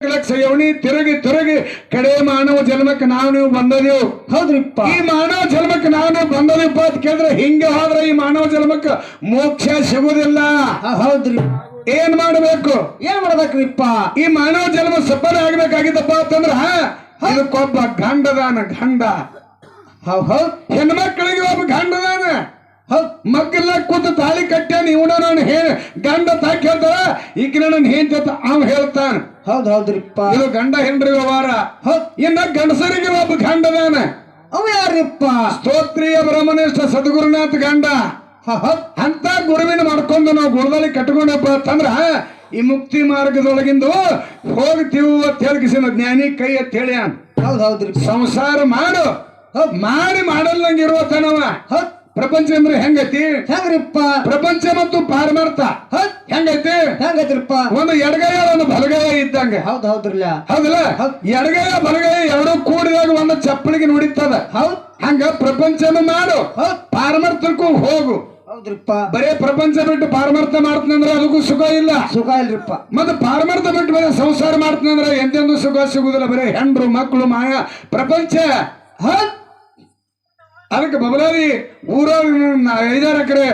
ಯೋನಿ ತಿರುಗಿ ತಿರುಗಿ ಕಡೆ ಮಾನವ ಜನ್ಮಕ್ಕೆ ನಾವು ನೀವು ಬಂದದೇವು ಹೌದ್ರಿಪ್ಪ. ಈ ಮಾನವ ಜನ್ಮಕ್ಕೆ ನಾವು ನೀವು ಬಂದದಪ್ಪ ಅಂತ ಕೇಳಿದ್ರೆ ಹಿಂಗೆ ಹೋದ್ರೆ ಈ ಮಾನವ ಜನ್ಮಕ್ಕೆ ಮೋಕ್ಷ ಸಿಗುದಿಲ್ಲ ಹೌದ್ರಿ. ಏನ್ ಮಾಡಬೇಕು? ಏನ್ ಮಾಡ್ಬೇಕ್ರಿಪ್ಪ? ಈ ಮಾನವ ಜನ್ಮ ಸಫಲ ಆಗ್ಬೇಕಾಗಿದ್ದಪ್ಪ ಅಂತಂದ್ರ ಇದಕ್ಕೊಬ್ಬ ಗಂಡದಾನ ಗಂಡ. ಹೆಣ್ಮಕ್ಳಿಗೆ ಒಬ್ಬ ಗಂಡದಾನ. ಮಗ್ಗಲ್ಲ ಕೂತು ತಾಳಿ ಕಟ್ಟ ನೀವು ನಾನು ಹೇ ಗಂಡ ತಾಕಿ ಹೇಳ್ತಾರ ಈಗಿನ ನನ್ನ ಅವ ಹೇಳ್ತಾನ. ಹೌದ್ ಹೌದ್ರಿಪ್ಪ. ಇದು ಗಂಡ ಹೆಂಡ್ರಿ ವ್ಯವಹಾರ. ಇನ್ನ ಗಂಡಸರಿಗೆ ಒಬ್ಬ ಗಂಡದಾನ. ಅವ ಯಾರಿಪ್ಪ ಸ್ತೋತ್ರಿಯ ಬ್ರಹ್ಮನಿಷ್ಠ ಸದ್ಗುರುನಾಥ ಗಂಡ. ಅಂತ ಗುರುವಿನ ಮಾಡ್ಕೊಂಡು ನಾವು ಗುರುದಲ್ಲಿ ಕಟ್ಕೊಂಡಪ್ಪ ಅಂತಂದ್ರ ಈ ಮುಕ್ತಿ ಮಾರ್ಗದೊಳಗಿಂದು ಹೋಗ್ತೀವಿ ಅಂತ ಹೇಳಿಕಿಸಿನ ಜ್ಞಾನಿ ಕೈ ಅಂತ ಹೇಳಿ ಹೌದ್ ಹೌದ್ರಿ ಸಂಸಾರ ಮಾಡು. ಮಾಡಿ ಮಾಡಿ ಮಾಡಲ್ಲಂಗ ಇರುವ ತನವ ಹೌದ್. ಪ್ರಪಂಚ ಅಂದ್ರೆ ಹೆಂಗೈತಿ? ಹೆಂಗ್ರಿಪ್ಪ? ಪ್ರಪಂಚ ಮತ್ತು ಪಾರಮಾರ್ಥ. ಹೆಂಗೈತಿ? ಹೆಂಗೈತ್ರಿಪ್ಪ? ಒಂದು ಎಡಗೈ ಒಂದು ಬಲಗೈ ಇದ್ದಂಗ. ಹೌದ್ ಹೌದ್ರಲ್ಲ. ಹೌದಲ್ಲ? ಎಡಗೈ ಬಲಗೈ ಎರಡು ಕೂಡಿದಾಗ ಒಂದು ಚಪ್ಪಲಿಗೆ ನುಡಿತದ. ಹೌದ್. ಹಂಗ ಪ್ರಪಂಚನ ಮಾಡು. ಪಾರಮಾರ್ಥಕ್ಕೂ ಹೋಗು. ಹೌದ್ರಿಪ್ಪ. ಬರೇ ಪ್ರಪಂಚ ಬಿಟ್ಟು ಪಾರಮಾರ್ಥ ಮಾಡ್ತಂದ್ರೆ ಅದಕ್ಕೂ ಸುಖ ಇಲ್ಲ. ಸುಖ ಇಲ್ರಿಪ್ಪ. ಮತ್ತೆ ಪಾರಮಾರ್ಥ ಬಿಟ್ಟು ಬರೀ ಸಂಸಾರ ಮಾಡ್ತಂದ್ರೆ ಎಂದೆಂದು ಸುಖ ಸಿಗುದಿಲ್ಲ ಬರೀ. ಹೆಂಡ್ರು ಮಕ್ಕಳು ಮಾಯ ಪ್ರಪಂಚ. ಹೌದ್. ಅದಕ್ಕೆ ಬಬಲಾರಿ ಊರಾಗ ಐದಾರು ಎಕರೆ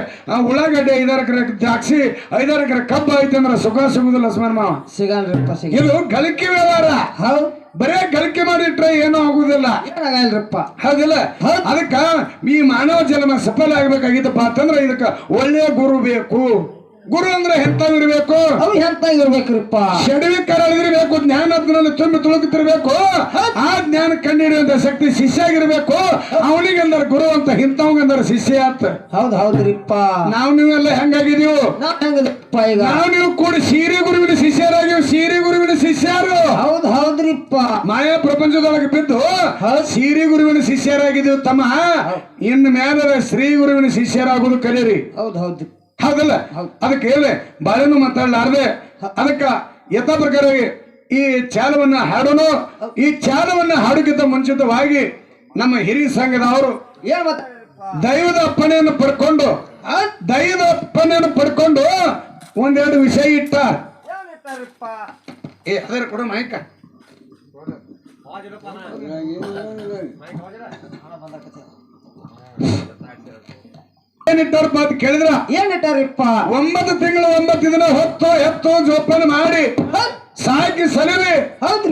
ಉಳ್ಳಾಗಡ್ಡೆ ಐದಾರು ಎಕರೆ ದ್ರಾಕ್ಷಿ ಐದಾರು ಎಕರೆ ಕಬ್ಬು ಐತಂದ್ರೆ ಸುಖ ಸಿಗುದಿಲ್ಲ ಸ್ಮರಣ ಮಾವ. ಸಿಗಲ್ರಿಪ್ಪ ಸಿಗ ಇದು ಗಳಿಕೆ ವ್ಯವಹಾರ. ಹೌದು. ಬರೇ ಗಳಿಕೆ ಮಾಡಿಟ್ರೆ ಏನೂ ಆಗುದಿಲ್ಲ. ಏನಾಗಲ್ರಿಪ್ಪ ಹೌದಿಲ್ಲ? ಅದಕ್ಕ ಈ ಮಾನವ ಜನ್ಮ ಸಫಲ ಆಗ್ಬೇಕಾಗಿತ್ತಪ್ಪ ಅಂತಂದ್ರೆ ಇದಕ್ಕ ಒಳ್ಳೆಯ ಗುರು ಬೇಕು. ಗುರು ಅಂದ್ರೆ ಎಂತವಿರ್ಬೇಕು ಅವ್ರು ಎಂತ ಇರ್ಬೇಕ್ರಿಪ್ಪ ಶಡವಿ ಜ್ಞಾನ ತುಂಬಿ ತುಳುಕುತ್ತಿರ್ಬೇಕು ಆ ಜ್ಞಾನ ಕಂಡಿಡಿಯುವಂತ ಶಕ್ತಿ ಶಿಷ್ಯ ಆಗಿರ್ಬೇಕು ಅವನಿಗೆ ಅಂದ್ರೆ ಗುರು ಅಂತ ಇಂಥವಂಗಂದ್ರೆ ಶಿಷ್ಯ ಅಂತ. ಹೌದ್ ಹೌದ್ರಿಪ್ಪ. ನಾವು ನೀವೆಲ್ಲ ಹೆಂಗಾಗಿದೀವು ಈಗ? ನಾವು ನೀವು ಕೂಡ ಸೀರೆ ಗುರುವಿನ ಶಿಷ್ಯರಾಗಿವು ಸೀರೆ ಗುರುವಿನ ಶಿಷ್ಯರು. ಹೌದ್ ಹೌದ್ರಿಪ್ಪ. ಮಾಯಾ ಪ್ರಪಂಚದೊಳಗೆ ಬಿದ್ದು ಸೀರೆ ಗುರುವಿನ ಶಿಷ್ಯರಾಗಿದೀವಿ ತಮ್ಮ. ಇನ್ನು ಮೇಲೆ ಶ್ರೀ ಗುರುವಿನ ಶಿಷ್ಯರಾಗುವುದು ಕಲೀರಿ ಹೌದ್ ಹೌದ್ರಿ ಹೌದಲ್ಲ ಅದಕ್ಕೆ ಹೇಳಿ ಬಾಳೆನು ಮಾತಾಡಲಾರ್ದೆ ಅದಕ್ಕ ಯಥಾ ಪ್ರಕಾರ ಈ ಚಾಲವನ್ನ ಹಾಡೋನು ಈ ಚಾಲವನ್ನ ಹಾಡುಗಿಂತ ಮುಂಚಿತವಾಗಿ ನಮ್ಮ ಹಿರಿಯ ಸಂಘದವರು ದೈವದ ಅಪ್ಪಣೆಯನ್ನು ಪಡ್ಕೊಂಡು ದೈವದ ಅಪ್ಪಣೆಯನ್ನು ಪಡ್ಕೊಂಡು ಒಂದೆರಡು ವಿಷಯ ಇಟ್ಟ ಏ ಅದರ ಕೂಡ ಮಾಯ್ಕ ಏನಿಟ್ಟಾರಪ್ಪ ಅಂತ ಕೇಳಿದ್ರ? ಏನಿಟ್ಟಾರಪ್ಪ? ಒಂಬತ್ತು ತಿಂಗಳು ಒಂಬತ್ತು ದಿನ ಹೊತ್ತು ಎತ್ತು ಜೋಪಾನ ಮಾಡಿ. ಸಾಕಿ ಸಲರಿ.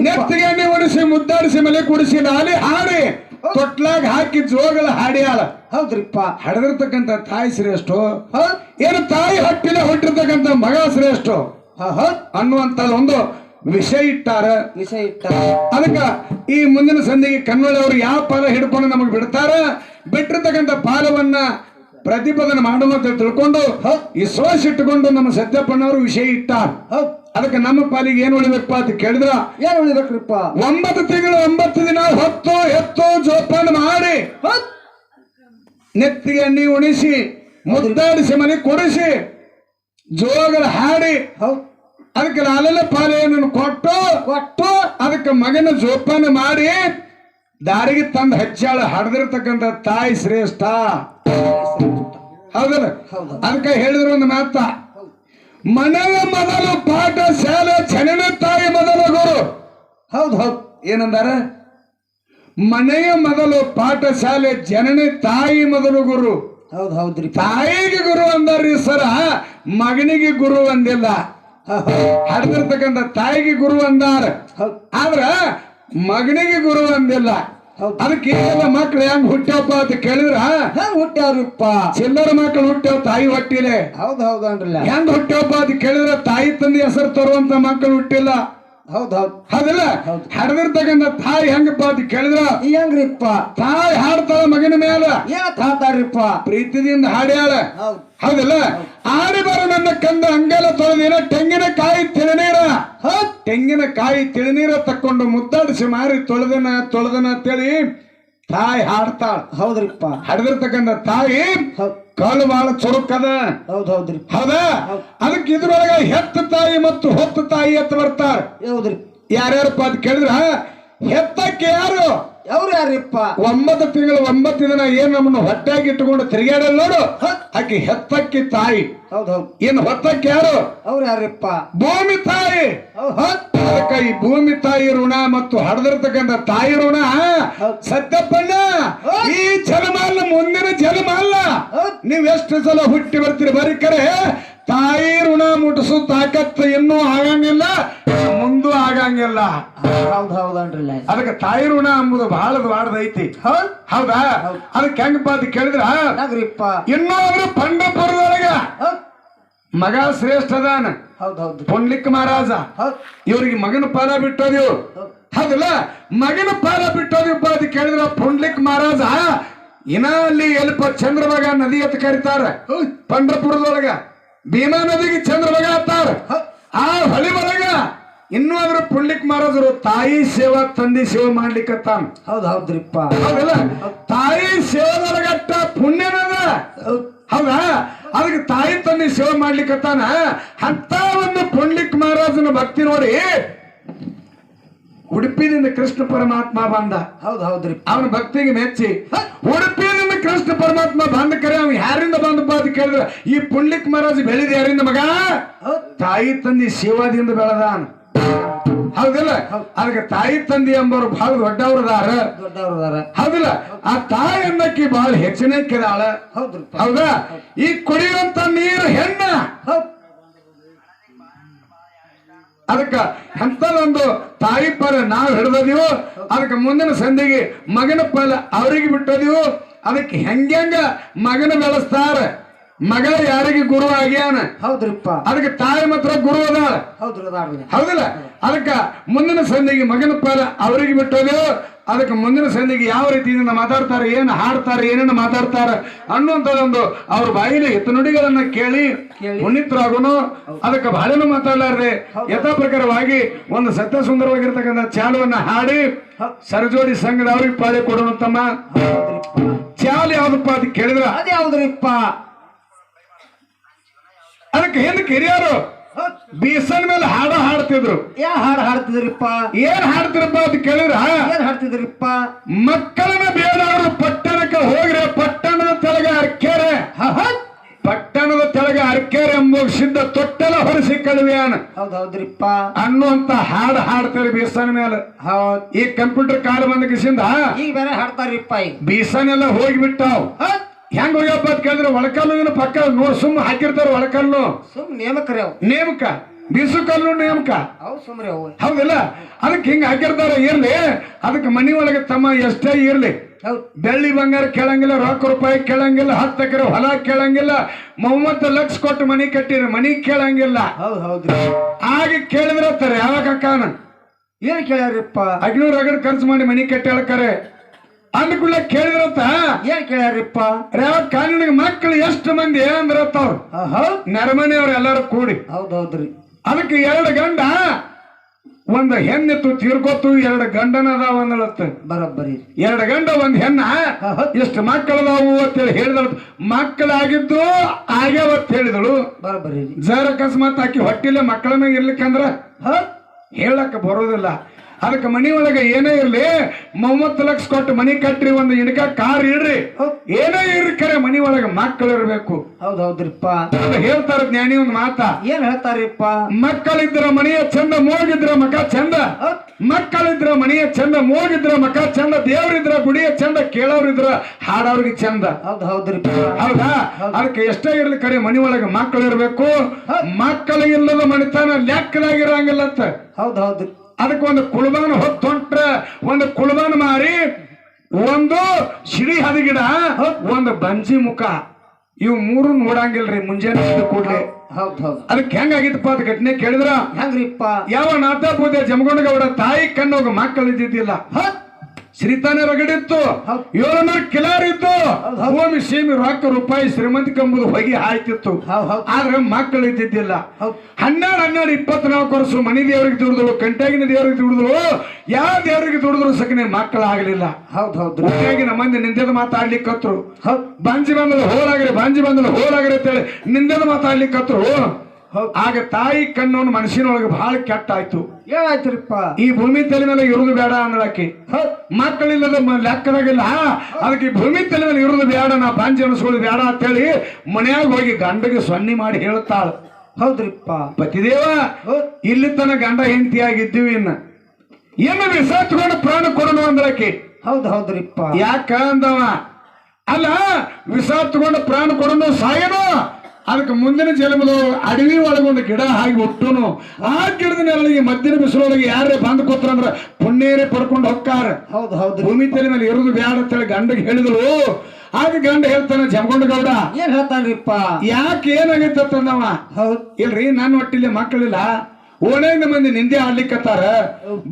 ನೆತ್ತಿಗೆ ಎಣ್ಣೆ ಒಡಿಸಿ ಮುದ್ದಾಡಿಸಿ ಮಲೆ ಕುಡಿಸಿ ನಾಲಿ ಹಾಡಿ. ತೊಟ್ಲಾಗ ಹಾಕಿ ಜೋಗಳ ಹಾಡಿಯಾಳ. ಹೌದ್ರಿಪ್ಪ. ಹಡದಿರ್ತಕ್ಕಂತ ತಾಯಿ ಶ್ರೇಷ್ಠ. ಏನು ತಾಯಿ ಹಟ್ಟಿನ ಹೊಟ್ಟಿರ್ತಕ್ಕಂತ ಮಗ ಶ್ರೇಷ್ಠ? ಅನ್ನುವಂತ ಒಂದು ವಿಷಯ ಇಟ್ಟಾರ. ವಿಷಯ ಇಟ್ಟಾರ ಅದಕ್ಕ ಈ ಮುಂದಿನ ಸಂಧಿಗೆ ಕನ್ನಡ ಅವರು ಯಾವ ಪಾಲ ಹಿಡ್ಕೊಂಡು ನಮಗೆ ಬಿಡ್ತಾರ? ಬಿಟ್ಟಿರ್ತಕ್ಕಂಥ ಪಾಲವನ್ನ ಪ್ರತಿಪಾದನೆ ಮಾಡುವ ಅಂತ ತಿಳ್ಕೊಂಡು ಈ ಸೋಸ್ ಇಟ್ಟುಕೊಂಡು ನಮ್ಮ ಸತ್ಯಪ್ಪನವರು ವಿಷಯ ಇಟ್ಟ ಅದಕ್ಕೆ ನಮ್ಮ ಪಾಲಿಗೆ ಏನ್ ಉಳಿಬೇಕಪ್ಪ ಅಂತ ಕೇಳಿದ್ರ? ಏನ್ ಉಳಿಬೇಕ್ರಿಪ್ಪ? ಒಂಬತ್ತು ತಿಂಗಳು ಒಂಬತ್ತು ದಿನ ಹೊತ್ತು ಎತ್ತು ಜೋಪಾನ ಮಾಡಿ. ನೆತ್ತಿಗೆ ಎಣ್ಣೆ ಉಣಿಸಿ ಮುದ್ದಾಡಿಸಿ ಮನೆ ಕೊಡಿಸಿ ಜೋಗಳ ಹಾಡಿ. ಅದಕ್ಕೆ ಲಾಲಲ ಪಾಲೆಯನ್ನು ಕೊಟ್ಟು ಕೊಟ್ಟು. ಅದಕ್ಕೆ ಮಗನ ಜೋಪಾನ ಮಾಡಿ ದಾರಿಗೆ ತಂದು ಹಚ್ಚಾಳ ಹಡ್ದಿರ್ತಕ್ಕಂಥ ತಾಯಿ ಶ್ರೇಷ್ಠ. ಹೌದಲ್ಲ? ಹೌದು. ಅದಕ್ಕೆ ಹೇಳಿದ್ರು ಒಂದು ಮಾತ. ಮನೆಯ ಮೊದಲು ಪಾಠ ಶಾಲೆ ಜನನ ತಾಯಿ ಮೊದಲು ಗುರು. ಹೌದು ಹೌದು. ಏನಂದಾರ? ಮನೆಯ ಮೊದಲು ಪಾಠ ಶಾಲೆ ಜನನಿ ತಾಯಿ ಮೊದಲು ಗುರು. ಹೌದು ಹೌದ್ರಿ. ತಾಯಿಗೆ ಗುರು ಅಂದಾರ್ರಿ ಸರ ಮಗನಿಗೆ ಗುರು ಅಂದಿಲ್ಲ. ಹಡ್ದಿರ್ತಕ್ಕಂಥ ತಾಯಿಗೆ ಗುರು ಅಂದಾರ. ಆದ್ರ ಮಗನಿಗೆ ಗುರು ಅಂದಿಲ್ಲ. ಅದಕ್ಕೆ ಎಲ್ಲ ಮಕ್ಳು ಹೆಂಗ್ ಹುಟ್ಟ್ಯಪ್ಪ ಅಂತ ಕೇಳಿದ್ರ? ಹೆಂಗ್ ಹುಟ್ಟ್ಯಾವ್ರಿಪ್ಪ? ಚಿಲ್ಲರ ಮಕ್ಳು ಹುಟ್ಟ್ಯಾವ ತಾಯಿ ಹೊಟ್ಟಿಲೆ. ಹೌದ್ ಹೌದ್ ಅನ್ರಲ್ಲ ಹೆಂಗ್ ಹುಟ್ಟ್ಯಪ್ಪ ಅಂತ ಕೇಳಿದ್ರ? ತಾಯಿ ತಂದೆ ಹೆಸರು ತರುವಂತ ಮಕ್ಕಳು ಹುಟ್ಟಿಲ್ಲ. ಹೌದ್ ಹೌದಲ್ಲ? ಹೌದು. ತಾಯಿ ಹೆಂಗಪ್ಪ ಅಂತ ಕೇಳಿದ್ರ? ಹೆಂಗ್ರಿಪ್ಪ? ತಾಯಿ ಹಾಡ್ತಾಳ ಮಗನ ಮೇಲೆ ಏನ್ ಹಾತಾರ್ರಿಪ್ಪ ಪ್ರೀತಿದಿಂದ ಹಾಡ್ಯಾಳ. ಹೌದ್. ಹೌದಿಲ್ಲ? ಆಡಿ ಬರೋ ನನ್ನ ಕಂದ ಅಂಗಲ ತೊಳೆದಿನ ತೆಂಗಿನಕಾಯಿ ತಿಳಿನೀರ. ತೆಂಗಿನಕಾಯಿ ತಿಳಿನೀರ ತಕ್ಕೊಂಡು ಮುದ್ದಾಡಿಸಿ ಮಾರಿ ತೊಳೆದನ ತೊಳೆದನ ಅಂತೇಳಿ ತಾಯಿ ಹಾಡ್ತಾಳ. ಹೌದ್ರಿಪ್ಪ. ಹಾಡದಿರ್ತಕ್ಕಂಥ ತಾಯಿ ಹೌದ್. ಕಾಲು ಬಹಳ ಚುರುಕದ. ಹೌದ್ ಹೌದ್ರಿ. ಹೌದಾ. ಅದಕ್ಕೆ ಇದ್ರೊಳಗ ಹೆತ್ತ ತಾಯಿ ಮತ್ತು ಹೊತ್ತ ತಾಯಿ ಅಂತ ಬರ್ತಾರ. ಹೌದ್ರಿ. ಯಾರ್ಯಾರಪ್ಪ ಅಂತ ಕೇಳಿದ್ರ? ಹೆತ್ತಕ್ಕೆ ಯಾರು? ಅವ್ರು ಯಾರಿಪ್ಪ? ಒಂಬತ್ತು ತಿಂಗಳು ಒಂಬತ್ತು ದಿನ ಏನ್ ನಮ್ಮನ್ನು ಹೊಟ್ಟೆಗೆ ಇಟ್ಟುಕೊಂಡು ತಿರುಗಾಡಲ್ ನೋಡು? ಆಕೆ ಹೆತ್ತಕ್ಕಿ ತಾಯಿ. ಹೌದು ಇನ್ ಹೊತ್ತಕ್ಕೆ ಯಾರು? ಅವ್ರು ಯಾರಿಪ್ಪ? ಭೂಮಿ ತಾಯಿ. ಈ ಭೂಮಿ ತಾಯಿ ಋಣ ಮತ್ತು ಹಡದಿರ್ತಕ್ಕಂಥ ತಾಯಿ ಋಣ ಸತ್ಯಪ್ಪಣ್ಣ ಈ ಜನ್ಮ ಅಲ್ಲ ಮುಂದಿನ ಜನ್ಮ ಅಲ್ಲ ಹೌದ್. ನೀವ್ ಎಷ್ಟು ಸಲ ಹುಟ್ಟಿ ಬರ್ತೀರಿ ಬರೀ ಕರೆ? ತಾಯಿ ಋಣ ಮುಟ್ಟಿಸೋ ತಾಕತ್ತು ಇನ್ನೂ ಆಗಂಗಿಲ್ಲ. ಆಗಂಗಿಲ್ಲ ಹೌದ್ ಅದಕ್ಕೆ ತಾಯಿ ಋಣ ಅಂಬುದು ಬಹಳ ದ್ವಾರದೈತಿ ಹೌದ್. ಹೌದಾ? ಅದಕ್ಕೆ ಹೆಂಗಪ್ಪ ಅಂತ ಕೇಳಿದ್ರ? ನಾಗ್ರಿಪ್ಪ. ಇನ್ನೂ ಅವರು ಪಂಡಪುರದೊಳಗ ಮಗ ಶ್ರೇಷ್ಠ ಅದಾನ. ಪೊಂಡ್ಲಿಕ್ ಮಹಾರಾಜ. ಇವ್ರಿಗೆ ಮಗನ ಪಾಲ ಬಿಟ್ಟೋದಿವ್ ಹೌದಲ್ಲ? ಮಗನ ಪಾಲ ಬಿಟ್ಟೋದಿಪ್ಪ ಅಂತ ಕೇಳಿದ್ರ ಪುಂಡ್ಲಿಕ್ ಮಹಾರಾಜ. ಇನ್ನ ಅಲ್ಲಿ ಎಲ್ಪ ಚಂದ್ರಭಾಗ ನದಿ ಅಂತ ಕರೀತಾರ. ಪಂಡ್ರಪುರದೊಳಗ ಭೀಮಾ ನದಿಗೆ ಚಂದ್ರಭಾಗ ಅಂತಾರ ಆ ಹೊಳಿ ಒಳಗ ಇನ್ನೂ ಅದ್ರ ಮಹಾರಾಜರು ತಾಯಿ ಸೇವಾ ತಂದಿ ಸೇವೆ ಮಾಡ್ಲಿಕ್ಕತ್ತಾನ. ಹೌದ್ ಹೌದ್ರಿಪ್ಪ. ಹೌದಲ್ಲ? ತಾಯಿ ಸೇವೆದೊಳಗಟ್ಟ ಪುಣ್ಯನದ. ಹೌದ್. ಅದಕ್ಕೆ ತಾಯಿ ತಂದೆ ಸೇವೆ ಮಾಡ್ಲಿಕ್ಕತ್ತಾನ? ಅಂತ ಒಂದು ಪುಂಡ್ಲಿಕ್ ಮಹಾರಾಜನ ಭಕ್ತಿ ನೋಡಿ ಉಡುಪಿನಿಂದ ಕೃಷ್ಣ ಪರಮಾತ್ಮ ಬಂದ. ಹೌದ್ ಹೌದ್ರಿ ಅವನ ಭಕ್ತಿಗೆ ಮೆಚ್ಚಿ ಉಡುಪಿಯಿಂದ ಕೃಷ್ಣ ಪರಮಾತ್ಮ ಬಂದ ಕರೆ ಅವ್ನು ಯಾರಿಂದ ಬಂದಪ್ಪ ಅಂತ ಕೇಳಿದ್ರೆ? ಈ ಪುಂಡ್ಲಿಕ್ ಮಹಾರಾಜ್ ಬೆಳೆದ ಯಾರಿಂದ ಮಗ? ತಾಯಿ ತಂದಿ ಸೇವಾದಿಂದ ಬೆಳೆದಾನ. ಹೌದಿಲ್ಲ? ಅದಕ್ಕೆ ತಾಯಿ ತಂದೆ ಎಂಬರು ಬಹಳ ದೊಡ್ಡವ್ರದಾರ. ದೊಡ್ಡವ್ರದಾರ. ಹೌದಿಲ್ಲ? ಆ ತಾಯಿ ಅನ್ನಕ್ಕೆ ಬಹಳ ಹೆಚ್ಚಿನ ಕೆದಾಳ ಹೌದ್ರಿಪ್ಪ ಹೌದಾ? ಈ ಕುಡಿಯುವಂತ ನೀರು ಹೆಣ್ಣ. ಅದಕ್ಕೆ ಎಂತದೊಂದು ತಾಯಿ ಪರ ನಾವು ಹಿಡ್ದದೀವೋ ಅದಕ್ಕೆ ಮುಂದಿನ ಸಂಧಿಗೆ ಮಗನ ಪಲ ಅವ್ರಿಗೆ ಬಿಟ್ಟದೀವು ಅದಕ್ಕೆ ಹೆಂಗ್ಯಾಂಗ ಮಗನ ಬೆಳೆಸ್ತಾರ. ಮಗ ಯಾರಿಗೆ ಗುರು ಆಗ್ಯಾನ? ಹೌದ್ರಿಪ್ಪ. ಅದಕ್ಕೆ ತಾಯಿ ಮಾತ್ರ ಗುರು ಅದಾಳ. ಹೌದ್ರಿ ಹೌದಿಲ್ಲ? ಅದಕ್ಕ ಮುಂದಿನ ಸಂಧಿಗೆ ಮಗನ ಪಾಲ ಅವರಿಗೆ ಬಿಟ್ಟೋದು ಅದಕ್ಕೆ ಮುಂದಿನ ಸಂಧಿಗೆ ಯಾವ ರೀತಿಯಿಂದ ಮಾತಾಡ್ತಾರೆ ಏನು ಹಾಡ್ತಾರೆ ಏನೇನು ಮಾತಾಡ್ತಾರೆ ಅನ್ನುವಂಥದ್ದೊಂದು ಅವ್ರ ಬಾಯಿಲಿ ಹಿತ ನುಡಿಗಳನ್ನ ಕೇಳಿ. ಪುನೀತರಾಗೋನು ಅದಕ್ಕೆ ಬಹಳನು ಮಾತಾಡಲಾರ್ದೆ. ಯಥಾ ಪ್ರಕಾರವಾಗಿ ಒಂದು ಸತ್ಯ ಸುಂದರವಾಗಿರ್ತಕ್ಕಂಥ ಚಾಲುವನ್ನ ಹಾಡಿ ಸರಜೋಡಿ ಸಂಘದ ಅವ್ರಿಗೆ ಪಾಳೆ ಕೊಡೋಣ ತಮ್ಮ ಚಾಲು ಯಾವ್ದಪ್ಪ ಅಂತ ಕೇಳಿದ್ರ? ಅದ್ ಯಾವ್ದ್ರಿಪ್ಪ ಅದಕ್ಕೆ ಹಿಂದ್ ಕಿರಿಯರು ಬೀಸನ್ ಮೇಲೆ ಹಾಡ ಹಾಡ್ತಿದ್ರು. ಯಾ ಹಾಡ ಹಾಡ್ತಿದ್ರಿಪ್ಪ? ಏನ್ ಹಾಡ್ತಿರಪ್ಪ ಅಂತ ಕೇಳಿದ್ರ? ಏನ್ ಹಾಡ್ತಿದ್ರಿಪ್ಪ? ಮಕ್ಕಳನ್ನ ಬೇಡವರು ಪಟ್ಟಣಕ್ಕೆ ಹೋಗ್ರೆ ಪಟ್ಟಣದ ತೆಳಗ ಅರ್ಕೆರೆ ಪಟ್ಟಣದ ತೆಳಗ ಅರ್ಕೆರೆ ಮುಗಿಸಿದ್ದ ತೊಟ್ಟಲ ಹೊರಿಸಿ ಕಳುವ್ಯಾನ ಹೌದ್ ಹೌದ್ರಿಪ್ಪ. ಅನ್ನುವಂತ ಹಾಡು ಹಾಡ್ತಾರೆ ಬೀಸನ್ ಮೇಲೆ. ಹೌದ್. ಈ ಕಂಪ್ಯೂಟರ್ ಕಾರ್ ಬಂದ ಕಿಸಿಂದ ಈಗ ಬೇರೆ ಹಾಡ್ತಾರಿಪ್ಪ ಈಗ. ಎಲ್ಲ ಹೋಗಿಬಿಟ್ಟಾವ್. ಹೆಂಗ್ ಹೋಗ್ಯಪ್ಪ ಅಂತ ಕೇಳಿದ್ರೆ ಒಳಕಲ್ಲಿನ ಪಕ್ಕ ನೋಡ್ ಸುಮ್ ಹಾಕಿರ್ತಾರ ಒಳಕಲ್ಲು. ಸುಮ್ ನೇಮಕ್ರಿ ಅವ್. ನೇಮಕ? ಬಿಸು ಕಲ್ಲು ನೇಮಕ? ಅವು ಸುಮ್ರಿ ಅವು. ಹೌದಿಲ್ಲ? ಅದಕ್ಕೆ ಹಿಂಗ ಹಾಕಿರ್ತಾರ ಇರ್ಲಿ. ಅದಕ್ಕೆ ಮನಿ ಒಳಗೆ ತಮ್ಮ ಎಷ್ಟೇ ಇರ್ಲಿ. ಬೆಳ್ಳಿ ಬಂಗಾರ ಕೇಳಂಗಿಲ್ಲ ರೊಕ್ಕ ರೂಪಾಯಿ ಕೇಳಂಗಿಲ್ಲ ಹತ್ತು ಎಕರೆ ಹೊಲ ಕೇಳಂಗಿಲ್ಲ ಮೂವತ್ತು ಲಕ್ಷ ಕೊಟ್ಟು ಮನಿ ಕಟ್ಟಿರ ಮನಿ ಕೇಳಂಗಿಲ್ಲ. ಹೌದು ಹೌದು ಆಗ ಕೇಳಿದ್ರೆ ತರ ಯಾವಾಗ ಕಾನ ಏನ್ ಕೇಳ್ಯಾರಪ್ಪ? ಅಗ್ನೂರ್ ಅಗಡ್ ಖರ್ಚು ಮಾಡಿ ಮನಿ ಕಟ್ಟಿ ಹೇಳ್ಕರೆ ಅಂದ್ಕೂಡ್ಲೆ ಕೇಳಿದ್ರತ್ತ ಏನ್ ಕೇಳ್ಯಾರಿಪ್ಪ ರೇವತ್ ಕಾನೂನಿಗೆ ಮಕ್ಕಳು ಎಷ್ಟು ಮಂದಿ ಅಂದ್ರತ್ತ ಅವ್ರು ನೆರಮನೆಯವ್ರು ಎಲ್ಲರೂ ಕೂಡಿ. ಹೌದೌದ್ರಿ. ಅದಕ್ಕೆ ಎರಡು ಗಂಡ ಒಂದು ಹೆಣ್ಣಿತ್ತು ತೀರ್ಕೊತ್ತು ಎರಡು ಗಂಡನ ಅದಾವ ಅಂದಳತ್ತ ಬರೋಬ್ಬರಿ. ಎರಡು ಗಂಡ ಒಂದು ಹೆಣ್ಣ ಎಷ್ಟು ಮಕ್ಕಳದಾವು ಅಂತೇಳಿ ಹೇಳಿದಳು. ಮಕ್ಕಳಾಗಿದ್ದು ಆಗ್ಯಾವ ಅಂತ ಹೇಳಿದಳು. ಬರೋಬ್ಬರಿ. ಜರ ಅಕಸ್ಮಾತ್ ಆಕಿ ಹೊಟ್ಟಿಲೆ ಮಕ್ಕಳನ್ನ ಇರ್ಲಿಕ್ಕಂದ್ರ ಹೌದ್ ಹೇಳಕ್ ಬರೋದಿಲ್ಲ. ಅದಕ್ಕೆ ಮನಿ ಒಳಗ ಏನೇ ಇರ್ಲಿ ಮೂವತ್ತು ಲಕ್ಷ ಕೊಟ್ಟು ಮನಿ ಕಟ್ಟ್ರಿ ಒಂದು ಇಣಕ ಕಾರ್ ಇಡ್ರಿ. ಹೌದ್ ಏನೇ ಇರ್ರಿ ಕರೆ ಮನಿ ಒಳಗ ಮಕ್ಕಳು ಇರ್ಬೇಕು. ಹೌದೌದ್ರಿಪ್ಪ. ಹೇಳ್ತಾರ ಜ್ಞಾನಿ ಒಂದು ಮಾತ. ಏನ್ ಹೇಳ್ತಾರಿಪ್ಪ? ಮಕ್ಕಳಿದ್ರ ಮನೆಯ ಚಂದ ಮೋಗಿದ್ರ ಮಕ ಚಂದ. ಹೌದ್. ಮಕ್ಕಳಿದ್ರ ಮನೆಯ ಚಂದ ಮೋಗಿದ್ರ ಮಕ ಚಂದ ದೇವ್ರಿದ್ರ ಗುಡಿಯ ಚಂದ ಕೇಳೋರಿದ್ರ ಹಾಡೋರಿಗೆ ಚಂದ. ಹೌದ್? ಹೌದ್ರಿಪ್ಪ ಹೌದಾ. ಅದಕ್ಕೆ ಎಷ್ಟೇ ಇರ್ಲಿ ಕರೆ ಮನಿ ಒಳಗ ಮಕ್ಕಳು ಇರ್ಬೇಕು. ಮಕ್ಕಳು ಇಲ್ಲದ ಮನಿತನ ಲೆಕ್ಕದಾಗಿರಂಗಿಲ್ಲ ಅಂತ ಹೌದ್ ಹೌದ್ರಿ ಅದಕ್ಕೆ ಒಂದು ಕುಳಬಾನ ಹೊತ್ತು ಹೊಂಟ್ರ ಒಂದು ಕುಳಬಾನ ಮಾರಿ ಒಂದು ಸಿಡಿ ಹದಗಿಡ ಒಂದು ಬಂಜಿ ಮುಖ. ಇವು ಮೂರು ನೋಡಂಗಿಲ್ರಿ ಮುಂಜಾನೆ ಕೂಡ್ಲಿ ಕೂಡ್ಲೆ. ಹೌದ್ ಹೌದ್. ಅದಕ್ಕೆ ಹೆಂಗಾಗಿತ್ತಪ್ಪ ಅದ್ ಘಟನೆ ಕೇಳಿದ್ರ? ಹೆಂಗ್ರಿಪ್ಪ? ಯಾವ ನಾಥ ಪೂಜೆ ಜಮಗೊಂಡಗೌಡ ತಾಯಿ ಕಣ್ಣೋಗ ಮಕ್ಕಳು ಇದ್ದಿದ್ದಿಲ್ಲ ಹೌದ್. ಶ್ರೀತಾನ ರಗಡಿತ್ತು ಹೌದ್. ಏಳುನೂರು ಕಿಲಾರಿತ್ತು ಭೂಮಿ ಸೀಮಿ ರೊಕ್ಕ ರೂಪಾಯಿ ಶ್ರೀಮಂತ ಕಂಬುದು ಹೊಗೆ ಹೌದ್ ಆದ್ರೆ ಮಕ್ಕಳು ಇದ್ದಿದ್ದಿಲ್ಲ. ಹನ್ನೆರಡು ಹನ್ನೆರಡು ಇಪ್ಪತ್ನಾಲ್ಕು ವರ್ಷ ಮನಿ ದೇವರಿಗೆ ದುಡಿದ್ರು ಕಂಟಾಗಿನ ದೇವರಿಗೆ ದುಡಿದ್ರು ಯಾವ ದೇವರಿಗೆ ದುಡಿದ್ರು ಸಕನೆ ಮಕ್ಕಳಾಗಲಿಲ್ಲ ಆಗಲಿಲ್ಲ. ಹೌದೌದು ಮಂದಿ ಮಾತಾಡ್ಲಿಕ್ಕೆ ಮಾತಾಡ್ಲಿಕ್ಕತ್ರು ಬಾಂಜಿ ಬಂದಲು ಹೋಲಾಗ್ರಿ ಬಾಂಜಿ ಬಂದಲು ಹೋಲಾಗ್ರಿ ಅಂತೇಳಿ ನಿಂದೆದ ಮಾತಾಡ್ಲಿಕ್ಕತ್ರು ಆಗ ತಾಯಿ ಕಣ್ಣು ಮನಸ್ಸಿನೊಳಗೆ ಬಹಳ ಕೆಟ್ಟ ಆಯ್ತು ಏನಾಯ್ತ್ರಿಪ್ಪ? ಈ ಭೂಮಿ ತಲೆ ಮೇಲೆ ಇರುದು ಬೇಡ ಅನ್ನೋದಕ್ಕೆ ಮಕ್ಕಳಿಲ್ಲದ ಲೆಕ್ಕದಾಗಿಲ್ಲ. ಅದಕ್ಕೆ ಈ ಭೂಮಿ ತಲೆ ಮೇಲೆ ಇರುದು ಬೇಡ ನಾ ಬಾಂಜಿ ಅನಿಸ್ಕೊಳ್ಳೋದು ಬೇಡ ಅಂತೇಳಿ ಮನೆಯಾಗ ಹೋಗಿ ಗಂಡಗೆ ಸೊನ್ನೆ ಮಾಡಿ ಹೇಳ್ತಾಳ. ಹೌದ್ರಿಪ್ಪ. ಪತಿದೇವ ಇಲ್ಲಿ ತನ ಗಂಡ ಹೆಂಡತಿಯಾಗಿದ್ದೀವಿ ಇನ್ನ. ಏನು ತಗೊಂಡು ಪ್ರಾಣ ಕೊಡೋಣ ಅಂದ್ರಕ್ಕೆ ಹೌದು ಹೌದ್ರಿಪ್ಪ. ಯಾಕಂದವ ಅಲ್ಲ ವಿಷ ತಗೊಂಡು ಪ್ರಾಣ ಕೊಡೋನು ಸಾಯನು? ಅದಕ್ಕೆ ಮುಂದಿನ ಜನ್ಮದ ಅಡವಿ ಒಳಗೊಂದು ಗಿಡ ಹಾಗೆ ಒಟ್ಟುನು. ಆ ಗಿಡದ ನೆರಳಿಗೆ ಮದ್ದಿನ ಬಿಸಿಲೊಳಗೆ ಯಾರೇ ಬಂದು ಕೂತ್ರ ಅಂದ್ರೆ ಪುಣ್ಯರೇ ಪಡ್ಕೊಂಡು ಹೋಗ್ತಾರೆ ಹೌದು ಹೌದು ಭೂಮಿ ತಲೆ ಮೇಲೆ ಇರೋದು ಬ್ಯಾಡ ಅಂತೇಳಿ ಗಂಡಗೆ ಹೇಳಿದ್ರು ಆಗ ಗಂಡ ಹೇಳ್ತಾನೆ ಜಮಗೊಂಡ ಗೌಡ ಏನ್ ಹೇಳ್ತಾನ್ರಿಪ್ಪ? ಯಾಕೆ ಏನಾಗೈತೆ ಅಂತಂದವ? ಹೌದು. ಇಲ್ರಿ ನನ್ನ ಒಟ್ಟಿಲ್ಲ ಮಕ್ಕಳಿಲ್ಲ. ಓಣೆಂದ ಮಂದಿ ನಿಂದೆ ಆಡ್ಲಿಕ್ಕತ್ತಾರ?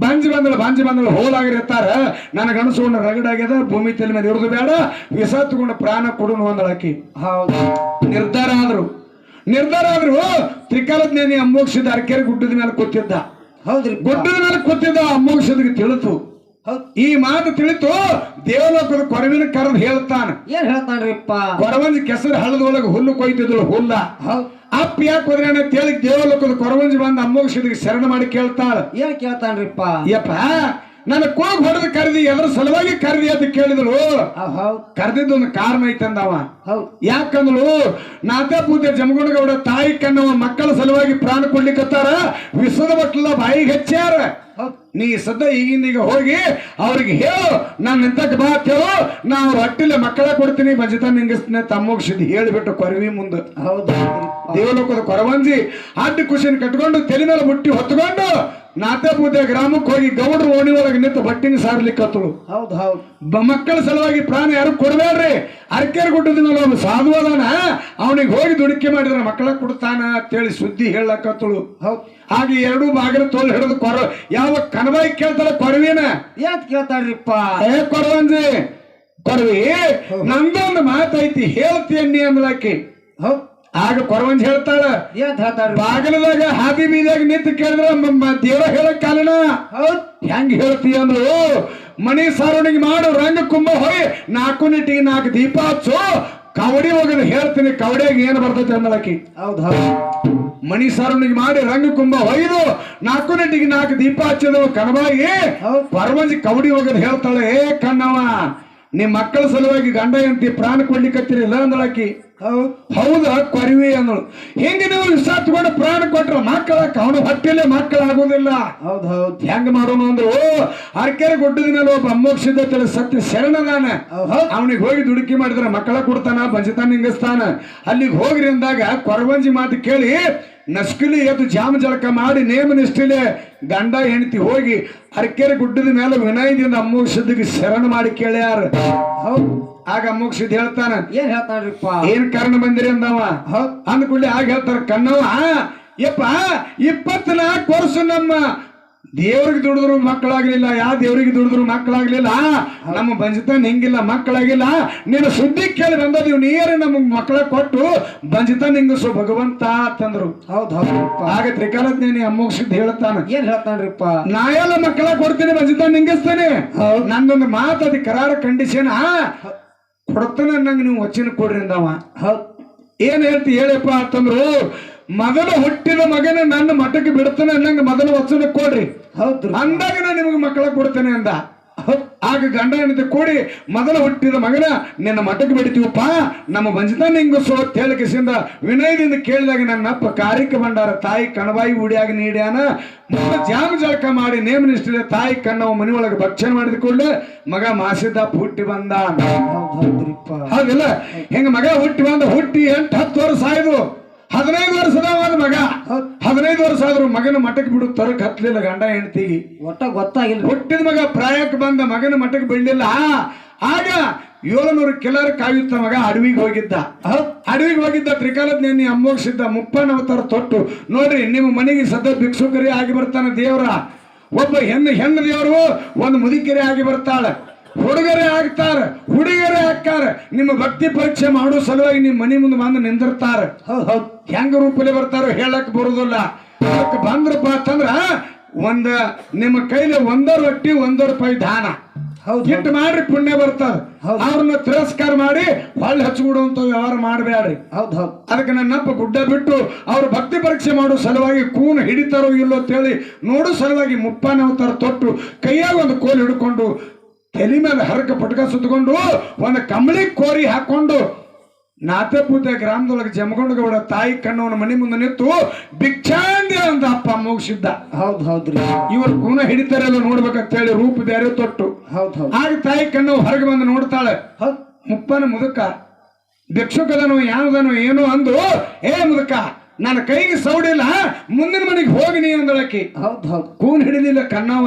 ಬಂಜ್ ಬಂದಳ ಬಂಜ್ ಬಂದಳ ಹೋಲಾಗಿರ್ತಾರ ನನ್ನ ಗಣಸುಗೊಂಡ ರಗಡಾಗ್ಯದ ಭೂಮಿ ತಲೆ ಮೇಲೆ ಇರುದು ಬೇಡ ವಿಷ ತಗೊಂಡು ಪ್ರಾಣ ಕೊಡುನು ಅಂದಳಕಿ ಹೌದು. ನಿರ್ಧಾರ ಆದ್ರು. ನಿರ್ಧಾರ ಆದ್ರು ತ್ರಿಕಾಲಜ್ಞಾನಿ ಅಮೋಕ್ಷದ ಅರ್ಕೆರೆ ಗುಡ್ಡದ ಮೇಲೆ ಕೂತಿದ್ದ. ಹೌದ್ರಿ ಗುಡ್ಡದ ಮೇಲೆ ಕೂತಿದ್ದ ಅಮ್ಮೋಕ್ಷದಿಗೆ ತಿಳಿತು. ಈ ಮಾತು ತಿಳಿತು ದೇವಲೋಕದ ಕೊರವಿನ ಕರೆದು ಹೇಳ್ತಾನ. ಏನ್ ಹೇಳ್ತಾನ್ರಿಪ್ಪ? ಕೊರವಂಜ ಕೆಸರು ಹಳ್ಳದೊಳಗೆ ಹುಲ್ಲು ಕೊಯ್ತಿದ್ರು ಹುಲ್ಲ. ಅಪ್ಪ ಯಾಕೆ ಹೋದ್ರೆ ಅಂತೇಳಿ ದೇವಲೋಕದ ಕೊರವಂಜಿ ಬಂದ ಅಮ್ಮಗ ಶರಣ ಮಾಡಿ ಕೇಳ್ತಾಳ. ಏನ್ ಕೇಳ್ತಾನ್ರಿಪ್ಪ? ಯಪ್ಪ ನನ್ನ ಕೋಗ್ ಹೊಡೆದು ಕರೆದಿ ಎದ್ರ ಸಲುವಾಗಿ ಕರೆದಿ ಅಂತ ಕೇಳಿದಳು ಕರೆದಿದ್ದು ಒಂದು ಕಾರಣ ಐತಂದವ. ಅಂದವ ಯಾಕಂದ್ಳು ನಾತೆ ಪೂಜೆ ಜಮಗುಂಡಗೌಡ ತಾಯಿ ಕಣ್ಣವ ಮಕ್ಕಳ ಸಲುವಾಗಿ ಪ್ರಾಣ ಕೊಡ್ಲಿಕ್ಕತ್ತಾರ ವಿಶ್ವದ ಬಟ್ಲ ಬಾಯಿಗೆ ಹಚ್ಚಾರ ನೀ ಸದ್ದ ಈಗಿಂದ ಈಗ ಹೋಗಿ ಅವ್ರಿಗೆ ಹೇಳು ನಾನು ನಿಂತಕ್ಕೆ ಬಾ ಕೇಳು ಹೇಳು. ನಾ ಅವ್ರ ಹೊಟ್ಟಿಲೆ ಮಕ್ಕಳ ಕೊಡ್ತೀನಿ ಬಂಜಿತ ತಮ್ಮಗ್ ಸಿದ್ಧ ಹೇಳಿಬಿಟ್ಟು ಕೊರವಿ ಮುಂದೆ. ಹೌದು. ದೇವಲೋಕದ ಕೊರವಂಜಿ ಅಡ್ಡಿ ಖುಷಿನ ಕಟ್ಕೊಂಡು ತಲೆ ಮೇಲೆ ಮುಟ್ಟಿ ಹೊತ್ಕೊಂಡು ನಾತೆ ಮುದ್ದೆ ಗ್ರಾಮಕ್ಕೆ ಹೋಗಿ ಗೌಡ್ರ ಓಣಿ ಒಳಗೆ ನಿಂತು ಬಟ್ಟಿನ ಸಾರ್ಲಿಕ್ಕತ್ತಳು ಹೌದು ಹೌದು. ಬ- ಮಕ್ಕಳ ಸಲುವಾಗಿ ಪ್ರಾಣ ಯಾರು ಕೊಡಬೇಡ್ರಿ? ಅರಕೆರೆ ಗುಡ್ಡದ ಮೇಲೆ ಒಬ್ಬ ಸಾಧು ಅದಾನ ಅವನಿಗೆ ಹೋಗಿ ದುಡುಕಿ ಮಾಡಿದ್ರೆ ಮಕ್ಕಳ ಕೊಡ್ತಾನ ಅಂತೇಳಿ ಸುದ್ದಿ ಹೇಳಕತ್ತಳು ಹೌದು. ಹಾಗೆ ಎರಡು ಬಾಗಿಲು ತೋಲ್ ಹಿಡಿದು ಕೊರ ಯಾವ ಕನಬಾಯಿ ಕೇಳ್ತಾಳ ಕೊರವಿನ ಯಾಕೆ ಕೇಳ್ತಾನ್ರಿಪ್ಪ ಏ ಕೊರವಂಜಿ ಕೊರವಿ ನಂದೊಂದು ಮಾತೈತಿ ಹೇಳ್ತೀನಿ ಅಂದ್ಲಾಕಿ. ಹೌದ್. ಆಗ ಕೊರವಂಜಿ ಹೇಳ್ತಾಳ ಏನ್ ಹೇಳ್ತಾನ್ರಿ ಬಾಗಿಲದಾಗ ಹಾದಿ ಬೀದಾಗ ನಿಂತು ಕೇಳಿದ್ರ ದೇವ ಹೇಳಕ್ ಹೌದ್. ಹೆಂಗ್ ಹೇಳ್ತೀಯ ಅಂದ್ರು ಮಣಿ ಸಾರುಣಿಗೆ ಮಾಡು ರಂಗ ಕುಂಭ ಹೋಯ್ ನಾಲ್ಕು ನಿಟ್ಟಿಗೆ ನಾಲ್ಕು ದೀಪ ಹಚ್ಚು ಕವಡಿ ಹೋಗದು ಹೇಳ್ತೀನಿ ಕವಡಿಯಾಗ ಏನು ಬರ್ತೈತೆ ಅಂದಳಕಿ ಹೌದು ಹೌದ್. ಮಣಿ ಸಾರುಣಿಗೆ ಮಾಡಿ ರಂಗ ಕುಂಭ ಹೊಯ್ದು ನಾಲ್ಕು ನಿಟ್ಟಿಗೆ ನಾಲ್ಕು ದೀಪ ಹಚ್ಚಿದವು ಕಣಬಾಗಿ ಪರಮಂಜಿ ಪರವಂಜಿ ಕವಡಿ ಹೋಗದು ಹೇಳ್ತಾಳೆ ಏ ಕಣ್ಣವ ನಿಮ್ ಮಕ್ಕಳ ಸಲುವಾಗಿ ಗಂಡ ಎಂತಿ ಪ್ರಾಣ ಕೊಡ್ಲಿಕ್ಕತ್ತಿರಿಲ್ಲ ಅಂದಳಕಿ. ಹೌದ್ ಹೌದಾ ಕೊರಿವಿ ಅನ್ನೋಳು ಹಿಂಗೆ ನೀವು ವಿಷ ತಗೊಂಡು ಪ್ರಾಣ ಕೊಟ್ರು ಮಕ್ಕಳ ಅವನ ಹೊಟ್ಟೆಲೆ ಮಕ್ಕಳಾಗೋದಿಲ್ಲ. ಹೌದು ಹೌದು. ಹೆಂಗ ಮಾಡೋಣ ಅಂದ್ರು ಅರಕೆರೆ ಗುಡ್ಡದ ಮೇಲೆ ಒಬ್ಬ ಅಮ್ಮೋಕ್ಷಿದ್ದ ತಲೆ ಸತ್ಯ ಶರಣದಾನ ಅವನಿಗೆ ಹೋಗಿ ದುಡುಕಿ ಮಾಡಿದ್ರೆ ಮಕ್ಕಳ ಕೊಡ್ತಾನ ಬಂಜತಾನ ನಿಂಗಿಸ್ತಾನ ಅಲ್ಲಿಗೆ ಹೋಗ್ರಿ ಅಂದಾಗ ಕೊರವಂಜಿ ಮಾತು ಕೇಳಿ ನಸ್ಕಿಲಿ ಎದ್ದು ಜಾಮ ಜಳಕ ಮಾಡಿ ನೇಮ ನಿಷ್ಠಿಲೆ ಗಂಡ ಹೆಂಡತಿ ಹೋಗಿ ಅರ್ಕೆರೆ ಗುಡ್ಡದ ಮೇಲೆ ವಿನಯದಿಂದ ಅಮ್ಮೋಕ್ಷದಿಗೆ ಶರಣ ಮಾಡಿ ಕೇಳ್ಯಾರ. ಹೌದ್. ಆಗ ಅಮ್ಮೋಕ್ಷಿದ್ ಹೇಳ್ತಾನ ಏನ್ ಹೇಳ್ತಾನ್ರಿಪ್ಪ ಏನ್ ಕಾರಣ ಬಂದಿರಿ ಅಂದವ? ಅಂದ ಆಗ ಹೇಳ್ತಾರ ಕಣ್ಣವ ಯಪ್ಪ ಇಪ್ಪತ್ನಾಲ್ಕು ವರ್ಷ ನಮ್ಮ ದೇವ್ರಿಗೆ ದುಡಿದ್ರು ಮಕ್ಕಳಾಗ್ಲಿಲ್ಲ ಯಾವ ದೇವ್ರಿಗೆ ದುಡಿದ್ರು ಮಕ್ಕಳಾಗ್ಲಿಲ್ಲ? ನಮ್ಮ ಬಂಜಿತನ್ ಹಿಂಗಿಲ್ಲ ಮಕ್ಕಳಾಗಿಲ್ಲ? ನೀನು ಸುದ್ದಿ ಕೇಳಿ ಇವ್ ನೀರು ನಮಗ್ ಮಕ್ಕಳ ಕೊಟ್ಟು ಬಂಜಿತನ್ ಹಿಂಗಸು ಭಗವಂತ ಅಂತಂದ್ರು ಹೌದ್ ಹೌದು ಆಗ ತ್ರಿಕಾಲಜ್ಞಾನಿ ಸುದ್ದಿ ಹೇಳ್ತಾನ ಏನ್ ಹೇಳ್ತಾನ್ರಿಪ್ಪ ನಾ ಎಲ್ಲ ಮಕ್ಕಳ ಕೊಡ್ತೀನಿ ಬಂಜಿತನ್ ಹಿಂಗಿಸ್ತೇನೆ? ಹೌದ್. ನಂದೊಂದು ಮಾತು ಅದಿ ಕರಾರ ಕಂಡೀಷನ್ ಕೊಡ್ತಾನೆ ನಂಗೆ ನೀವು ವಚನ ಕೊಡ್ರಿ ಅಂದವ. ಏನು ಏನ್ ಹೇಳ್ತಿ ಹೇಳಪ್ಪ ಅಂತಂದ್ರು ಮೊದಲು ಹುಟ್ಟಿದ ಮಗನ ನನ್ನ ಮಠಕ್ಕೆ ಬಿಡ್ತಾನೆ ನಂಗೆ ಮೊದಲು ವಚನ ಕೊಡ್ರಿ. ಹೌದು ಅಂದಾಗ ನಾನು ನಿಮಗೆ ಮಕ್ಕಳ ಕೊಡ್ತೇನೆ ಅಂದ. ಆಗ ಗಂಡ ಹೆಂಡತಿ ಕೂಡಿ ಮೊದಲ ಹುಟ್ಟಿದ ಮಗನ ನಿನ್ನ ಮಠಕ್ಕೆ ಬಿಡ್ತೀವಪ್ಪ. ನಮ್ಮ ಬಂಜಿತ ನಿಂಗು ಸೋತ್ ಹೇಳಿಕೆಸಿಂದ ವಿನಯದಿಂದ ಕೇಳಿದಾಗ ನನ್ನ ಅಪ್ಪ ಕಾರಿಕ ಬಂಡಾರ ತಾಯಿ ಕಣಬಾಯಿ ಉಡಿಯಾಗಿ ನೀಡ್ಯಾನ. ಜಾಮ ಜಳಕ ಮಾಡಿ ನೇಮ ನಿಷ್ಠಿದ ತಾಯಿ ಕಣ್ಣವ ಮನೆಯೊಳಗೆ ಭಕ್ಷಣೆ ಮಾಡಿದ ಕೂಡಲೇ ಮಗ ಮಾಸಿದ್ದ ಹುಟ್ಟಿ ಬಂದ. ಹೌದಿಲ್ಲ? ಹೆಂಗ ಮಗ ಹುಟ್ಟಿ ಬಂದ ಹುಟ್ಟಿ ಎಂಟು ಹತ್ತು ವರ್ಷ ಆಯ್ತು ಹದಿನೈದು ವರ್ಷದವಾದ ಮಗ. ಹೌದ್. ಹದಿನೈದು ವರ್ಷ ಆದ್ರೂ ಮಗನ ಮಠಕ್ಕೆ ಬಿಡು ತರಕ್ ಹತ್ತಲಿಲ್ಲ ಗಂಡ ಹೆಂಡತಿ. ಒಟ್ಟ ಗೊತ್ತಾಗಿಲ್ಲ. ಹುಟ್ಟಿದ ಮಗ ಪ್ರಾಯಕ್ಕೆ ಬಂದ ಮಗನ ಮಠಕ್ಕೆ ಬಿಡಲಿಲ್ಲ. ಆಗ ಏಳುನೂರು ಕಿಲರ್ ಕಾಯುತ್ತ ಮಗ ಅಡವಿಗೆ ಹೋಗಿದ್ದ. ಅಡವಿಗೆ ಹೋಗಿದ್ದ ತ್ರಿಕಾಲಜ್ಞಾನಿ ಅಮ್ಮೋಗಿಸಿದ್ದ ಮುಪ್ಪನ ಅವತಾರ ತೊಟ್ಟು. ನೋಡ್ರಿ ನಿಮ್ಮ ಮನೆಗೆ ಸದ್ದ ಭಿಕ್ಷುಕರಿ ಆಗಿ ಬರ್ತಾನೆ ದೇವರ. ಒಬ್ಬ ಹೆಣ್ಣು ಹೆಣ್ಣು ದೇವರು ಒಂದು ಮುದುಕಿರಿ ಆಗಿ ಬರ್ತಾಳ. ಹುಡುಗರೇ ಆಗ್ತಾರ ಹುಡುಗರೇ ಹಾಕ್ತಾರ ನಿಮ್ಮ ಭಕ್ತಿ ಪರೀಕ್ಷೆ ಮಾಡೋ ಸಲುವಾಗಿ ನಿಮ್ಮ ಮನೆ ಮುಂದೆ ಬಂದು ನಿಂದಿರ್ತಾರ. ಹೌದ್ ಹೌದ್ ಹೆಂಗ ರೂಪಲ್ಲಿ ಬರ್ತಾರೋ ಹೇಳಕ್ ಬರುದಿಲ್ಲ. ಅದಕ್ಕೆ ಬಂದ್ರಪ್ಪ ಅಂತಂದ್ರ ಒಂದ ನಿಮ್ಮ ಕೈಲಿ ಒಂದ ರೊಟ್ಟಿ ಒಂದ ರೂಪಾಯಿ ದಾನ. ಹೌದು. ಇಟ್ಟು ಮಾಡ್ರಿ ಪುಣ್ಯ ಬರ್ತಾರ. ಅವ್ರನ್ನ ತಿರಸ್ಕಾರ ಮಾಡಿ ಹೊಳ್ಳಿ ಹಚ್ಚಿಬಿಡುವಂತ ವ್ಯವಹಾರ ಮಾಡಬೇಡ್ರಿ. ಹೌದು ಹೌದು. ಅದಕ್ಕೆ ನನ್ನಪ್ಪ ಗುಡ್ಡ ಬಿಟ್ಟು ಅವ್ರ ಭಕ್ತಿ ಪರೀಕ್ಷೆ ಮಾಡೋ ಸಲುವಾಗಿ ಕೂನ್ ಹಿಡಿತಾರೋ ಇಲ್ಲೋ ಅಂತೇಳಿ ನೋಡೋ ಸಲುವಾಗಿ ಮುಪ್ಪಾನ ಅವತಾರ ತೊಟ್ಟು ಕೈಯಾಗ ಒಂದು ಕೋಲ್ ಹಿಡ್ಕೊಂಡು ತಲೆ ಮೇಲೆ ಹರಕ ಪಟಕ ಸುತ್ತಕೊಂಡು ಒಂದು ಕಂಬಳಿ ಕೋರಿ ಹಾಕೊಂಡು ನಾತೆಪೂತೆ ಗ್ರಾಮದೊಳಗೆ ಜಮಗೊಂಡ ಗೌಡ ತಾಯಿ ಕಣ್ಣವನ ಮನೆ ಮುಂದೆ ನಿಂತು ಭಿಕ್ಷಾಂದಿ ಅಂತ ಅಪ್ಪ ಮುಗಿಸಿದ್ದ. ಹೌದು ಹೌದ್ರಿ. ಇವರು ಗುಣ ಹಿಡಿತಾರಲ್ಲ ನೋಡ್ಬೇಕಂತ ಹೇಳಿ ರೂಪ ಬೇರೆ ತೊಟ್ಟು. ಹೌದು ಹೌದು. ಆಗ ತಾಯಿ ಕಣ್ಣು ಹೊರಗೆ ಬಂದು ನೋಡ್ತಾಳೆ ಮುಪ್ಪನ ಮುದುಕ ಭಿಕ್ಷುಕದನು ಯಾವ್ದನು ಏನು ಅಂದು ಏ ಮುದುಕ ನನ್ನ ಕೈಗೆ ಸೌಡಿಲ್ಲ ಮುಂದಿನ ಮನೆಗೆ ಹೋಗಿ ನೀ ಅಂದಳಕಿ ಹೌದು ಹೌದು. ಕೂನ್ ಹಿಡಿಲಿಲ್ಲ ಕಣ್ಣವ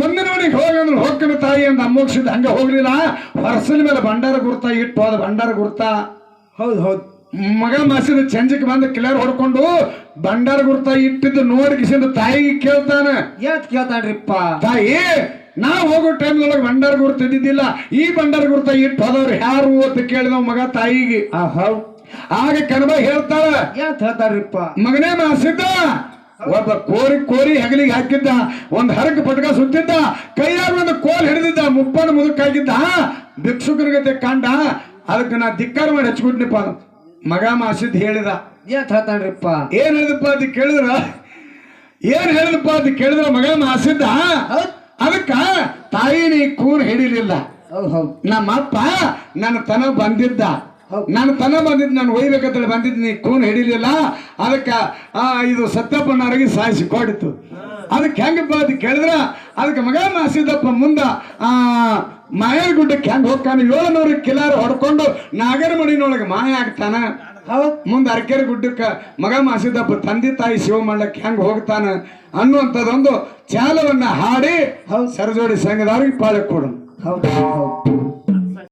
ಮುಂದಿನ ಮನೆಗೆ ಹೋಗಿ ಅಂದ್ರೆ ಹೋಗ್ಕನ ತಾಯಿ ಅಂತ ಅಮ್ಮೋಕ್ಷಿದ ಹಂಗ ಹೋಗ್ಲಿಲ್ಲ. ಹೊರಸಲ ಮೇಲೆ ಭಂಡಾರ ಗುರ್ತ ಇಟ್ಟು ಹೋದ ಭಂಡಾರ ಗುರ್ತ. ಹೌದು ಹೌದು. ಮಗ ಮಸಿದ ಚಂಜಕ್ಕೆ ಬಂದು ಕ್ಲಿಯರ್ ಹೊಡ್ಕೊಂಡು ಭಂಡಾರ ಗುರ್ತ ಇಟ್ಟಿದ್ದು ನೋಡಿ ಕಿಸಿಂದ ತಾಯಿಗೆ ಕೇಳ್ತಾನೆ. ಯಾತ್ ಕೇಳ್ತಾನ್ರಿಪ್ಪ? ತಾಯಿ ನಾ ಹೋಗೋ ಟೈಮ್ನೊಳಗೆ ಭಂಡಾರ ಗುರ್ತ ಇದ್ದಿದ್ದಿಲ್ಲ ಈ ಭಂಡಾರ ಗುರ್ತ ಇಟ್ಟು ಹೋದವ್ರು ಯಾರು ಅಂತ ಕೇಳಿದ ಮಗ ತಾಯಿಗೆ. ಆ ಹೌದು ಆಗ ಕನಬ ಹೇಳ್ತಾಳ ಯಾಕೆ ಹೇಳ್ತಾರಪ್ಪ ಮಗನೇ ಮಾಸಿದ್ದ. ಒಬ್ಬ ಕೋರಿ ಕೋರಿ ಹೆಗಲಿಗೆ ಹಾಕಿದ್ದ ಒಂದ್ ಹರಕ ಪಟಕ ಸುತ್ತಿದ್ದ ಕೈಯಾಗ ಒಂದು ಕೋಲ್ ಹಿಡಿದಿದ್ದ ಮುಪ್ಪನ ಮುದುಕಾಗಿದ್ದ ಭಿಕ್ಷುಕನಿಗತೆ ಕಂಡ ಅದಕ್ಕೆ ನಾ ಧಿಕ್ಕಾರ ಮಾಡಿ ಹಚ್ಕೊಟ್ನಿಪ್ಪ ಮಗ ಮಾಸಿದ್ ಹೇಳಿದ. ಏತ್ ಹೇಳ್ತಾನ್ರಿಪ್ಪ? ಏನ್ ಹೇಳಿದಪ್ಪ ಅಂತ ಕೇಳಿದ್ರ? ಏನ್ ಹೇಳಿದಪ್ಪ ಅಂತ ಕೇಳಿದ್ರ? ಮಗ ಮಾಸಿದ್ದ. ಅದಕ್ಕ ತಾಯಿ ನೀ ಕೂನ್ ಹಿಡಿಲಿಲ್ಲ. ಹೌದು. ನಮ್ಮಪ್ಪ ನನ್ನ ತನ ಬಂದಿದ್ದ. ನನ್ನ ತನ ಬಂದಿದ್ದು ನಾನು ಒಯ್ಬೇಕಂತೇಳಿ ಬಂದಿದ್ದು ನೀ ಕೂನ್ ಹಿಡಿಲಿಲ್ಲ? ಅದಕ್ಕೆ ಆ, ಇದು ಸತ್ಯಪ್ಪನವ್ರಿಗೆ ಸಾಯಿಸಿ ಕೊಡಿತು. ಅದಕ್ಕೆ ಹೆಂಗಪ್ಪ ಅದು ಕೇಳಿದ್ರ? ಅದಕ್ಕೆ ಮಗ ಮಾಸಿದಪ್ಪ ಮುಂದ ಆ ಮಾಯರ ಗುಡ್ಡಕ್ಕೆ ಹೆಂಗ್ ಹೋಗ್ತಾನೆ? ಏಳುನೂರು ಕಿಲಾರ ಹೊಡ್ಕೊಂಡು ನಾಗರಮಣಿನೊಳಗೆ ಮಾಯ ಆಗ್ತಾನ? ಮುಂದೆ ಅರಕೆರೆ ಗುಡ್ಡಕ್ಕೆ ಮಗ ಮಾಸಿದಪ್ಪ ತಂದೆ ತಾಯಿ ಶಿವ ಮಾಡ್ಲಕ್ಕೆ ಹೆಂಗ್ ಹೋಗ್ತಾನ ಅನ್ನುವಂಥದ್ದೊಂದು ಚಾಲವನ್ನ ಹಾಡಿ ಸರಜೋಡಿ ಸಂಘದವ್ರಿಗೆ ಪಾಳೆ ಕೊಡು. ಹೌದು.